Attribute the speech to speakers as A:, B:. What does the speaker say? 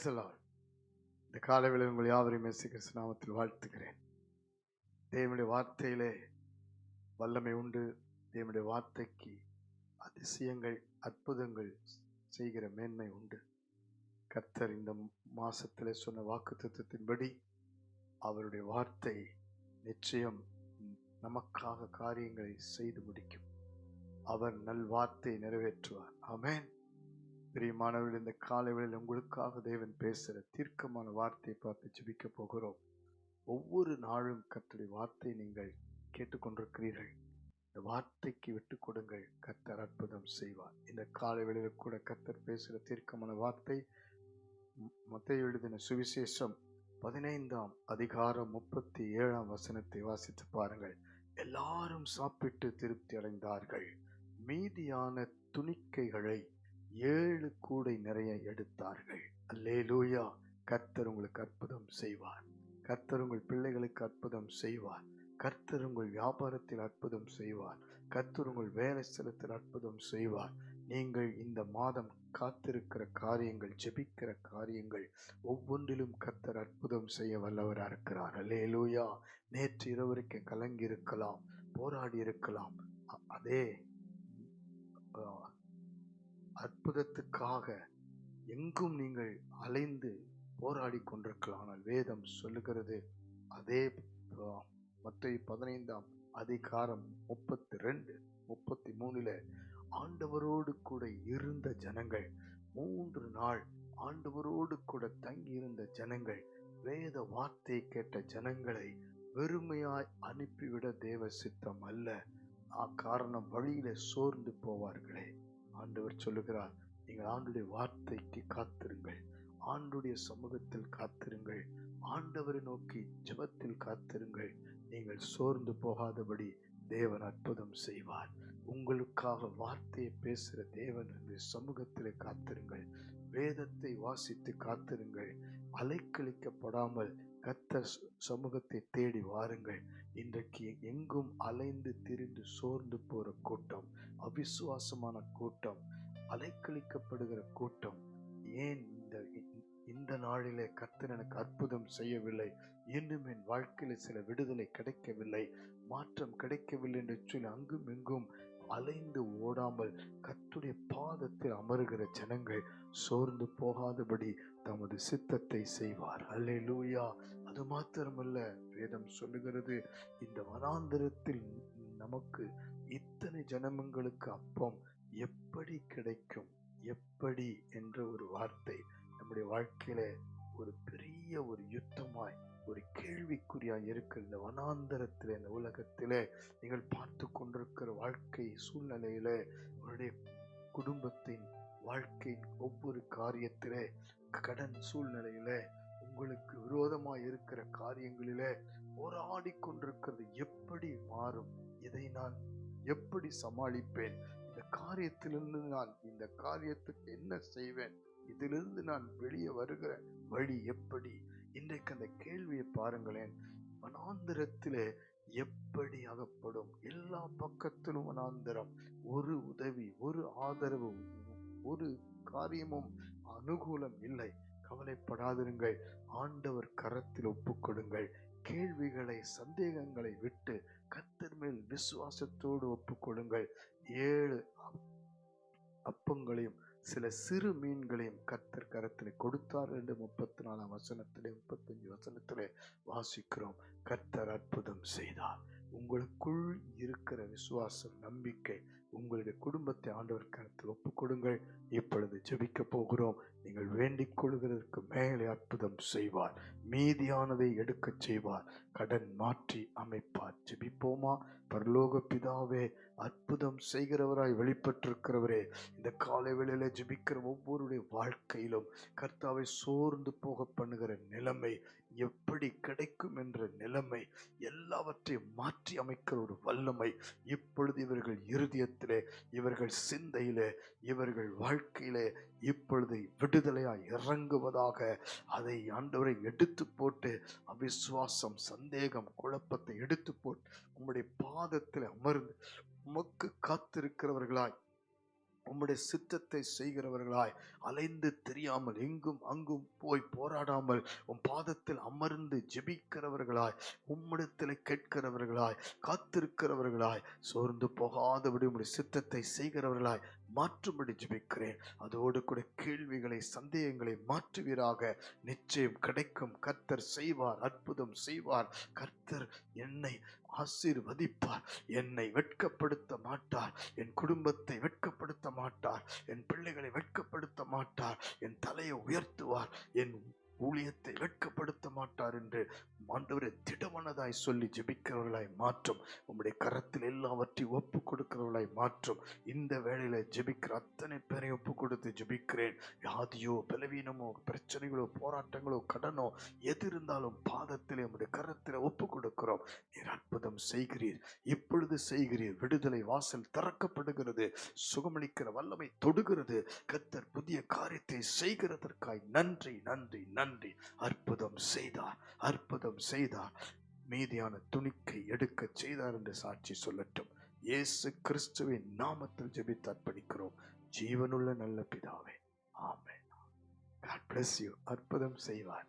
A: பிரைசலால் இந்த காலைவேளை உங்கள் யாவரையும் இயேசு நாமத்தில் வாழ்த்துகிறேன். தேவனுடைய வார்த்தையிலே வல்லமை உண்டு. தேவனுடைய வார்த்தைக்கு அதிசயங்கள் அற்புதங்கள் செய்கிற மேன்மை உண்டு. கர்த்தர் இந்த மாசத்தில் சொன்ன வாக்கு அவருடைய வார்த்தை நிச்சயம் நமக்காக காரியங்களை செய்து முடிக்கும். அவர் நல் வார்த்தை நிறைவேற்றுவார். ஆமேன். பிரியமானவர்கள் இந்த காலைகளில் உங்களுக்காக தேவன் பேசுகிற தீர்க்கமான வார்த்தையை பார்த்து ஜெபிக்க போகிறோம். ஒவ்வொரு நாளும் கர்த்தருடைய வார்த்தை நீங்கள் கேட்டுக்கொண்டிருக்கிறீர்கள். இந்த வார்த்தைக்கு விட்டு கொடுங்கள். கத்தர் அற்புதம் செய்வார். இந்த காலை வேளையில் கூட கத்தர் பேசுகிற தீர்க்கமான வார்த்தை மத்திய எழுதின சுவிசேஷம் பதினைந்தாம் அதிகாரம் முப்பத்தி ஏழாம் வசனத்தை வாசித்து பாருங்கள். எல்லாரும் சாப்பிட்டு திருப்தி அடைந்தார்கள். மீதியான துணிக்கைகளை ஏழு கூடை நிறைய எடுத்தார்கள். அல்லே லூயா கர்த்தர் உங்களுக்கு அற்புதம் செய்வார். கர்த்தர் உங்கள் பிள்ளைகளுக்கு அற்புதம் செய்வார். கர்த்தர் உங்கள் வியாபாரத்தில் அற்புதம் செய்வார். கர்த்தர் உங்கள் வேலை ஸ்தலத்தில் அற்புதம் செய்வார். நீங்கள் இந்த மாதம் காத்திருக்கிற காரியங்கள் ஜெபிக்கிற காரியங்கள் ஒவ்வொன்றிலும் கர்த்தர் அற்புதம் செய்ய வல்லவராக இருக்கிறார். அல்லே லூயா நேற்று இரவரைக்கு கலங்கி இருக்கலாம் போராடி இருக்கலாம். அதே அற்புதத்துக்காக எங்கும் நீங்கள் அலைந்து போராடி கொண்டிருக்கலாம் ஆனால் வேதம் சொல்லுகிறது அதே மற்ற பதினைந்தாம் அதிகாரம் முப்பத்தி ரெண்டு முப்பத்தி மூணுல ஆண்டவரோடு கூட இருந்த ஜனங்கள் மூன்று நாள் ஆண்டவரோடு கூட தங்கி இருந்த ஜனங்கள் வேத வார்த்தை கேட்ட ஜனங்களை வெறுமையாய் அனுப்பிவிட தேவ சித்தம் அல்ல. ஆ காரணம் வழியில சோர்ந்து போவார்களே. ஆண்டவர் சொல்லுகிறார் நீங்கள் ஆண்டுடைய வார்த்தைக்கு காத்திருங்கள். ஆண்டுடைய சமூகத்தில் காத்திருங்கள். ஆண்டவரை நோக்கி ஜெபத்தில் காத்திருங்கள். நீங்கள் சோர்ந்து போகாதபடி தேவன் அற்புதம் செய்வார். உங்களுக்காக வார்த்தையை பேசுகிற தேவன் சமூகத்தில் காத்திருங்கள். வேதத்தை வாசித்து காத்திருங்கள். அலைக்கழிக்கப்படாமல் கத்த சமூகத்தை தேடி வாருங்கள். இன்றைக்கு எங்கும் அலைந்து திரிந்து சோர்ந்து போற கூட்டம் அவிசுவாசமான கூட்டம் அலைக்கழிக்கப்படுகிற கூட்டம் ஏன் இந்த இந்த நாளிலே கர்த்தர் எனக்கு அற்புதம் செய்யவில்லை? இன்னும் என் வாழ்க்கையில் சில விடுதலை கிடைக்கவில்லை. மாற்றம் கிடைக்கவில்லை என்று சொல்லி அங்கும் இங்கும் அலைந்து ஓடாமல் கத்துடைய பாதத்தில் அமருகிற ஜனங்கள் சோர்ந்து போகாதபடி தமது சித்தத்தை செய்வார். அல்லே லூயா அது மாத்திரமல்ல வேதம் சொல்லுகிறது இந்த வனாந்தரத்தில் நமக்கு இத்தனை ஜனமங்களுக்கு அப்பம் எப்படி கிடைக்கும்? எப்படி? என்ற ஒரு வார்த்தை நம்முடைய வாழ்க்கையில ஒரு பெரிய ஒரு யுத்தமாய் ஒரு கேள்விக்குறியாக இருக்கிற இந்த வனாந்தரத்தில் இந்த உலகத்தில். நீங்கள் பார்த்து கொண்டிருக்கிற வாழ்க்கை சூழ்நிலையில் உங்களுடைய குடும்பத்தின் வாழ்க்கையின் ஒவ்வொரு காரியத்தில் கடன் சூழ்நிலையில் உங்களுக்கு விரோதமாக இருக்கிற காரியங்களில் போராடி கொண்டிருக்கிறது. எப்படி மாறும்? இதை நான் எப்படி சமாளிப்பேன்? இந்த காரியத்திலிருந்து நான் இந்த காரியத்துக்கு என்ன செய்வேன்? இதிலிருந்து நான் வெளியே வருகிற வழி எப்படி? பாருங்களேன். வனாந்திரத்திலே எப்படி அகப்படும்? எல்லா பக்கத்திலும் வனாந்திரம். ஒரு உதவி ஒரு ஆதரவு ஒரு காரியமும் அனுகூலம் இல்லை. கவலைப்படாதிருங்கள். ஆண்டவர் கரத்தில் ஒப்புக்கொடுங்கள். கேள்விகளை சந்தேகங்களை விட்டு கத்தர் மேல் விசுவாசத்தோடு ஒப்புக்கொடுங்கள். ஏழு அப்- அப்பங்களையும் சில சிறு மீன்களையும் கத்தர் கரத்தில் கொடுத்தார் என்று முப்பத்தி நாலாம் வசனத்திலே முப்பத்தஞ்சு வசனத்திலே வாசிக்கிறோம். கத்தர் அற்புதம் செய்தார். உங்களுக்குள் இருக்கிற விசுவாசம் நம்பிக்கை உங்களுடைய குடும்பத்தை ஆண்டவர் கருத்தில் ஒப்புக்கொடுங்கள். இப்பொழுது ஜெபிக்க போகிறோம். நீங்கள் வேண்டிக் கொள்கிறதற்கு மேலே அற்புதம் செய்வார். மீதியானதை எடுக்கச் செய்வார். கடன் மாற்றி அமைப்பார். ஜெபிப்போமா? பரலோக பிதாவே அற்புதம் செய்கிறவராய் வெளிப்பட்டிருக்கிறவரே இந்த காலை வேளையில ஜெபிக்கிற ஒவ்வொருடைய வாழ்க்கையிலும் கர்த்தாவை சோர்ந்து போக பண்ணுகிற நிலைமை எப்படி கிடைக்கும் என்ற நிலைமை எல்லாவற்றையும் மாற்றி அமைக்கிற ஒரு வல்லமை இப்பொழுது இவர்கள் இருதயத்திலே இவர்கள் சிந்தையிலே இவர்கள் வாழ்க்கையிலே இப்பொழுது விடுதலையாய் இறங்குவதாக அதை ஆண்டவரை எடுத்து போட்டு அவிஸ்வாசம் சந்தேகம் குழப்பத்தை எடுத்து போட்டு உம்முடைய பாதத்தில் அமர்ந்து உமக்கு காத்திருக்கிறவர்களாய் உம்முடைய சித்தத்தை செய்கிறவர்களாய் அலைந்து தெரியாமல் எங்கும் அங்கும் போய் போராடாமல் உம் பாதத்தில் அமர்ந்து ஜெபிக்கிறவர்களாய் உம்மிடத்தில் கேட்கிறவர்களாய் காத்திருக்கிறவர்களாய் சோர்ந்து போகாதபடி உம்முடைய சித்தத்தை செய்கிறவர்களாய் மாற்றும்படி ஜெபிக்கிறேன் அதோடு கூட கேள்விகளை சந்தேகங்களை மாற்றுவீராக. நிச்சயம் கிடைக்கும். கர்த்தர் செய்வார் அற்புதம் செய்வார். கர்த்தர் என்னை ஆசீர்வதிப்பார். என்னை வெட்கப்படுத்த மாட்டார். என் குடும்பத்தை வெட்கப்படுத்த மாட்டார். என் பிள்ளைகளை வெட்கப்படுத்த மாட்டார். என் தலையை உயர்த்துவார். என் ஊழியத்தை வெட்கப்படுத்த மாட்டார் என்று ஆண்டவரை திடமனதாய் சொல்லி ஜெபிக்கிறவர்களாய் மாற்றும். உம்முடைய கரத்தில் எல்லாவற்றையும் ஒப்பு கொடுக்கிறவர்களாய் மாற்றும். இந்த வேளையில ஜெபிக்கிற அத்தனை பேரை ஒப்பு கொடுத்து ஜெபிக்கிறேன். வியாதியோ பலவீனமோ பிரச்சனைகளோ போராட்டங்களோ கடனோ எது இருந்தாலும் பாதத்திலே உம்முடைய கரத்தில் ஒப்பு கொடுக்கிறோம் நீர் அற்புதம் செய்கிறீர். இப்பொழுது செய்கிறீர். விடுதலை வாசல் திறக்கப்படுகிறது. சுகமளிக்கிற வல்லமை தொடுகிறது. கத்தர் புதிய காரியத்தை செய்கிறதற்காய் நன்றி நன்றி நன்றி. அற்புதம் செய்தார் அற்புதம் செய்தார் மீதியான துணிக்கை எடுக்க செய்தார் என்று சாட்சி சொல்லட்டும். இயேசு கிறிஸ்துவின் நாமத்தில் ஜெபித்து அர்ப்பணிக்கிறோம். ஜீவனுள்ள நல்ல பிதாவே. ஆமே God bless you. அற்புதம் செய்வார்.